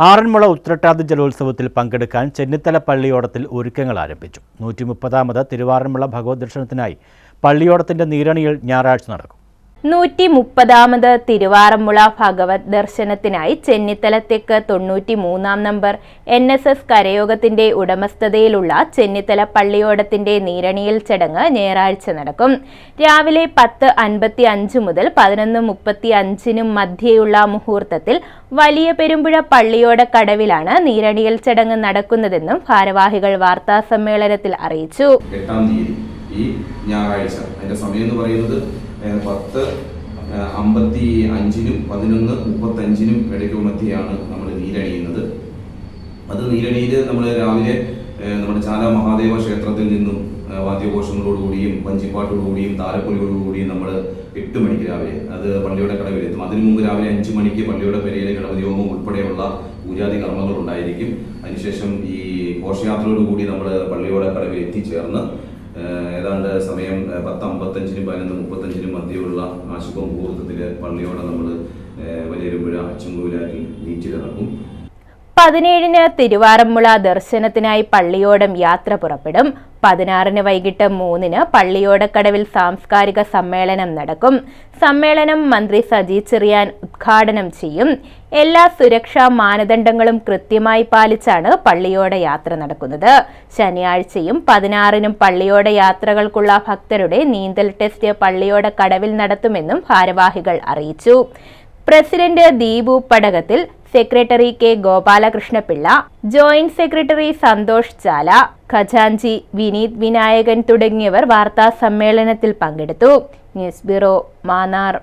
ആറന്മുള ഉത്രട്ടാതി ജലോത്സവത്തിൽ പങ്കെടുക്കാൻ ചെന്നിത്തല പള്ളിയോടത്തിൽ ഒരുക്കങ്ങൾ ആരംഭിച്ചു. നൂറ്റി മുപ്പതാമത് തിരുവാറന്മുള ഭഗവത് ദർശനത്തിനായി പള്ളിയോടത്തിന്റെ നീരണിയിൽ ഞായറാഴ്ച നടക്കും. നൂറ്റി മുപ്പതാമത് തിരുവാറന്മുള ഭഗവത് ദർശനത്തിനായി ചെന്നിത്തല തെക്ക് തൊണ്ണൂറ്റി മൂന്നാം നമ്പർ. എൻ എസ് എസ് കരയോഗത്തിന്റെ ഉടമസ്ഥതയിലുള്ള ചെന്നിത്തല പള്ളിയോടത്തിന്റെ നീരണിയിൽ ചടങ്ങ് ഞായറാഴ്ച നടക്കും. രാവിലെ പത്ത് അൻപത്തി അഞ്ച് മുതൽ പതിനൊന്ന് മുപ്പത്തി അഞ്ചിനും മധ്യേയുള്ള മുഹൂർത്തത്തിൽ വലിയ പെരുമ്പുഴ പള്ളിയോട കടവിലാണ് നീരണിയിൽ ചടങ്ങ് നടക്കുന്നതെന്നും ഭാരവാഹികൾ വാർത്താ സമ്മേളനത്തിൽ അറിയിച്ചു തീയതി ഈ ഞായറാഴ്ച. അതിന്റെ സമയം എന്ന് പറയുന്നത് പത്ത് അമ്പത്തി അഞ്ചിനും പതിനൊന്ന് മുപ്പത്തഞ്ചിനും ഇടയ്ക്ക് മധ്യയാണ് നമ്മൾ നീരണിയുന്നത്. അത് നീരണിയിൽ നമ്മൾ രാവിലെ നമ്മുടെ ചാല മഹാദേവ ക്ഷേത്രത്തിൽ നിന്നും വാദ്യഘോഷങ്ങളോടുകൂടിയും വഞ്ചിപ്പാട്ടോടുകൂടിയും താരപ്പൊലിയോടുകൂടിയും നമ്മൾ എട്ട് മണിക്ക് രാവിലെ അത് പള്ളിയുടെ കടവിലെത്തും. അതിനു മുമ്പ് രാവിലെ അഞ്ച് മണിക്ക് പള്ളിയുടെ പെരയിലെ ഗണപതി ഹോമം ഉൾപ്പെടെയുള്ള പൂജാതി കർമ്മങ്ങൾ ഉണ്ടായിരിക്കും. അതിനുശേഷം ഈ ഘോഷയാത്രയോടുകൂടി നമ്മൾ പള്ളിയുടെ കടവിൽ എത്തിച്ചേർന്ന് ഏതാണ്ട് സമയം പത്ത് അമ്പത്തഞ്ചിനും പതിനൊന്ന് മുപ്പത്തഞ്ചിനും മധ്യമുള്ള ആശുപ മുഹൂർത്തത്തിൽ പള്ളിയോടെ നമ്മൾ വലിയൊരുമ്പുഴ നീറ്റ് നീറ്റിലിറക്കും പതിനേഴിന് തിരുവാറന്മുള ദർശനത്തിനായി പള്ളിയോടം യാത്ര പുറപ്പെടും. പതിനാറിന് വൈകിട്ട് മൂന്നിന് പള്ളിയോടക്കടവിൽ സാംസ്കാരിക സമ്മേളനം നടക്കും. സമ്മേളനം മന്ത്രി സജി ചെറിയാൻ ഉദ്ഘാടനം ചെയ്യും. എല്ലാ സുരക്ഷാ മാനദണ്ഡങ്ങളും കൃത്യമായി പാലിച്ചാണ് പള്ളിയോടെ യാത്ര നടക്കുന്നത്. ശനിയാഴ്ചയും പതിനാറിനും പള്ളിയോടെ യാത്രകൾക്കുള്ള ഭക്തരുടെ നീന്തൽ ടെസ്റ്റ് പള്ളിയോടെ കടവിൽ നടത്തുമെന്നും ഭാരവാഹികൾ അറിയിച്ചു. President Deepu Padakathil secretary K Gopalakrishnapillai joint secretary Santhosh Chala ഖജാൻജി Vineeth Vinayakan തുടങ്ങിയവർ വാർത്താ സമ്മേളനത്തിൽ പങ്കെടുത്തു. News bureau Mannar.